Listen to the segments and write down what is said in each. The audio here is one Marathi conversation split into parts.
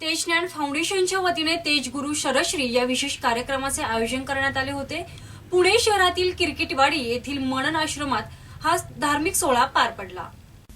तेजज्ञान फाउंडेशनच्या वतीने तेज गुरु शरश्री या विशेष कार्यक्रमाचे आयोजन करण्यात आले होते. पुणे शहरातील किरकिटवाडी येथील मनन आश्रमात हा धार्मिक सोहळा पार पडला.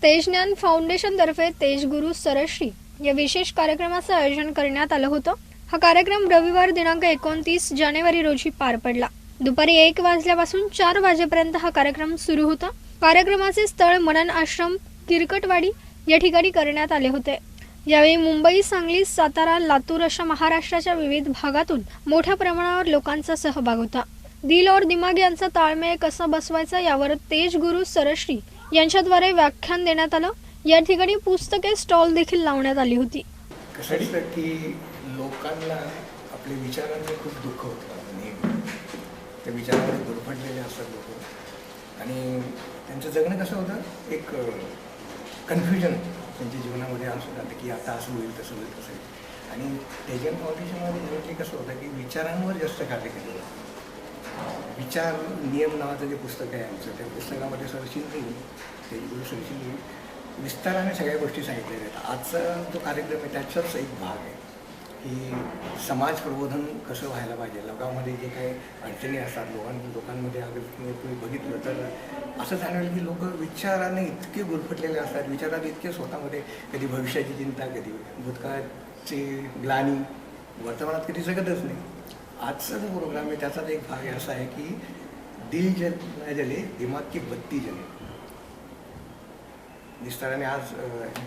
तेजज्ञान फाउंडेशन तर्फे तेजगुरु सरश्री या विशेष कार्यक्रमाचं आयोजन करण्यात आलं होतं. हा कार्यक्रम रविवार दिनांक एकोणतीस जानेवारी रोजी पार पडला. दुपारी एक वाजल्यापासून चार वाजेपर्यंत हा कार्यक्रम सुरू होता. कार्यक्रमाचे स्थळ मनन आश्रम किरकटवाडी या ठिकाणी करण्यात आले होते. यावेळी मुंबई सांगली सातारा लातूर अशा महाराष्ट्राच्या विविध भागातून मोठ्या प्रमाणावर लोकांचा सहभाग होता. दिल और दिमाग यांचा ताळमेळ कसा बसवायचा यावर तेज गुरु सरश्री यांच्याद्वारे व्याख्यान देण्यात आलं. या ठिकाणी पुस्तके स्टॉल देखील लावण्यात आली होती. की लोकांना आपल्या विचारांनी खूप दुःख होतं. ते विचारांनी दुर्फटलेले असतात लोक. आणि त्यांचं जगणं कसं होतं? एक कन्फ्युजन त्यांच्या जीवनामध्ये असं जातं की आता असं होईल तसं होईल तसं होईल. आणि त्याच्या फाउंडेशनमध्ये जनरली कसं होतं की विचारांवर जास्त कार्य केलं जातं. विचार नियम नावाचं जे पुस्तक आहे आमचं त्या पुस्तकामध्ये सरशील तेजगुरु सरशील विस्ताराने सगळ्या गोष्टी सांगितलेल्या आहेत आजचा जो कार्यक्रम आहे त्याचाच एक भाग आहे. की समाज प्रबोधन कसं व्हायला पाहिजे? लोकांमध्ये जे काही अडचणी असतात लोकां लोकांमध्ये अगर तुम्ही तुम्ही बघितलं तर असं जाणवेल की लोक विचाराने इतके गुरफटलेले असतात विचारात इतके स्वतःमध्ये कधी भविष्याची चिंता कधी भूतकाळाची ग्लानी. वर्तमानात कधी जगतच नाही. आजचा जो प्रोग्राम आहे त्याचाच एक भाग असा आहे की दिल जल जले दिमाग की बत्ती जले. विस्ताराने आज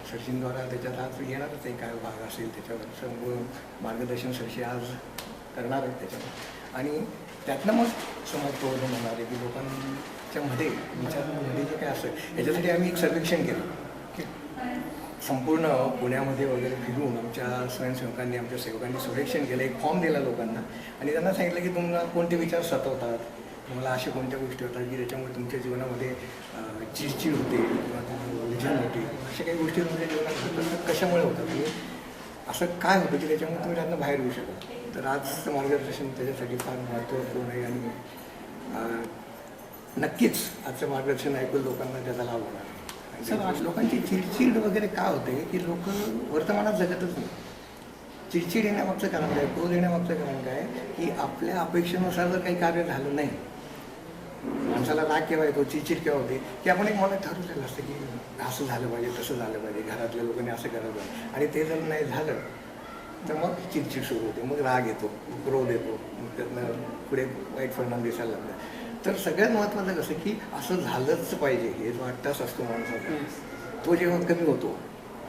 सचिनद्वारा त्याच्यात आज येणारच एक काय भाग असेल त्याच्यावर संपूर्ण मार्गदर्शन सरशी आज करणार आहेत त्याच्यावर आणि त्यातनं मग समोर प्रबोधन होणार आहे की लोकांच्या मध्ये विचारांमध्ये जे काय असतं याच्यासाठी आम्ही एक सर्वेक्षण केलं की संपूर्ण पुण्यामध्ये वगैरे फिरून आमच्या स्वयंसेवकांनी आमच्या सेवकांनी सर्वेक्षण केलं एक फॉर्म दिला लोकांना आणि त्यांना सांगितलं की तुम्हाला कोणते विचार सतवतात तुम्हाला अशा कोणत्या गोष्टी होतात की त्याच्यामुळे तुमच्या जीवनामध्ये चिडचिड होते किंवा उलझन होते? अशा काही गोष्टी तुमच्या जीवनात कशामुळे होतात? आणि असं काय होतं की त्याच्यामुळे तुम्ही त्यातनं बाहेर येऊ शकता तर आजचं मार्गदर्शन त्याच्यासाठी फार महत्त्वपूर्ण आहे आणि नक्कीच आजचं मार्गदर्शन ऐकून लोकांना त्याचा लाभ होणार आज लोकांची चिडचिड वगैरे का होते की लोक वर्तमानात जगतच नाही? चिडचिड येण्यामागचं कारण काय? क्रोध येण्यामागचं कारण काय? की आपल्या अपेक्षेनुसार जर काही कार्य झालं नाही माणसाला राग केव्हा येतो चिडचिड केव्हा होते. की आपण एक मनात ठरवलेलं असतं की असं झालं पाहिजे तसं झालं पाहिजे घरातल्या लोकांनी असं करायला पाहिजे. आणि ते जर नाही झालं तर मग चिडचिड सुरू होते मग राग येतो क्रोध येतो मग त्यातनं पुढे वाईट परिणाम दिसायला लागतात. तर सगळ्यात महत्त्वाचं कसं की असं झालंच पाहिजे हे जो वाटताच असतो माणसाचा तो जेव्हा कमी होतो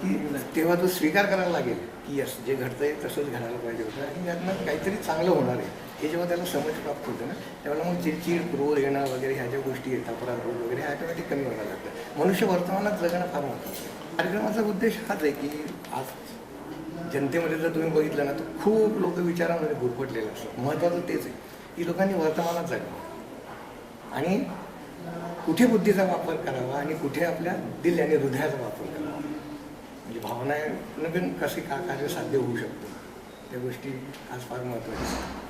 की तेव्हा तो स्वीकार करायला लागेल की यस जे घडतंय तसंच घडायला पाहिजे होतं आणि त्यातनं काहीतरी चांगलं होणार आहे. हे जेव्हा त्याला समज प्राप्त होतं ना. त्यावेळेला मग चिडचिड क्रोध येणं वगैरे ह्या ज्या गोष्टी आहेत अपराध रोग वगैरे ह्या ऑटोमॅटिक कमी व्हायला लागतं मनुष्य वर्तमानात जगणं फार महत्त्वाचं कार्यक्रमाचा उद्देश हाच आहे की आज जनतेमध्ये जर तुम्ही बघितलं ना तर खूप लोक विचारांमध्ये गुरफटलेले असतात. महत्त्वाचं तेच आहे की लोकांनी वर्तमानात जगावं. आणि कुठे बुद्धीचा वापर करावा आणि कुठे आपल्या दिल आणि हृदयाचा वापर करावा. म्हणजे भावना पण कसे का कार्य साध्य होऊ शकतो त्या गोष्टी आज फार महत्त्वाच्या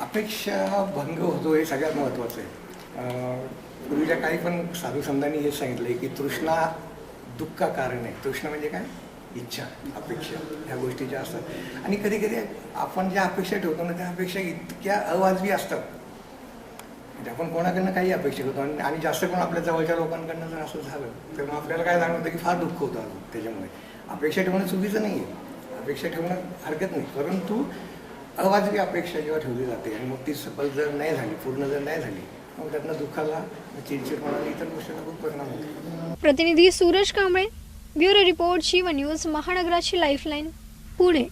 अपेक्षा भंग होतो हे सगळ्यात महत्त्वाचं आहे. पूर्वीच्या काही पण साधू संतांनी हे सांगितलं आहे की तृष्णा दुःख कारण आहे. तृष्णा म्हणजे काय? इच्छा अपेक्षा ह्या गोष्टी ज्या असतात. आणि कधी कधी आपण ज्या अपेक्षा ठेवतो ना त्या अपेक्षा इतक्या अवाजवी असतात. म्हणजे आपण कोणाकडनं काही अपेक्षा करतो आणि आणि जास्त कोण आपल्या जवळच्या लोकांकडनं जर असं झालं तर मग आपल्याला काय जाणवतं की फार दुःख होतं त्याच्यामुळे. अपेक्षा ठेवणं चुकीचं नाही आहे अपेक्षा ठेवणं हरकत नाही. परंतु अवाजवी अपेक्षा जेव्हा ठेवली जाते आणि मग ती सफल जर नाही झाली पूर्ण जर नाही झाली मग त्यातनं दुःखाला चिडचिडपणाला इतर गोष्टींना खूप परिणाम होतो. प्रतिनिधी Suraj Kamble bureau report Shiv news महानगराची lifeline Pune.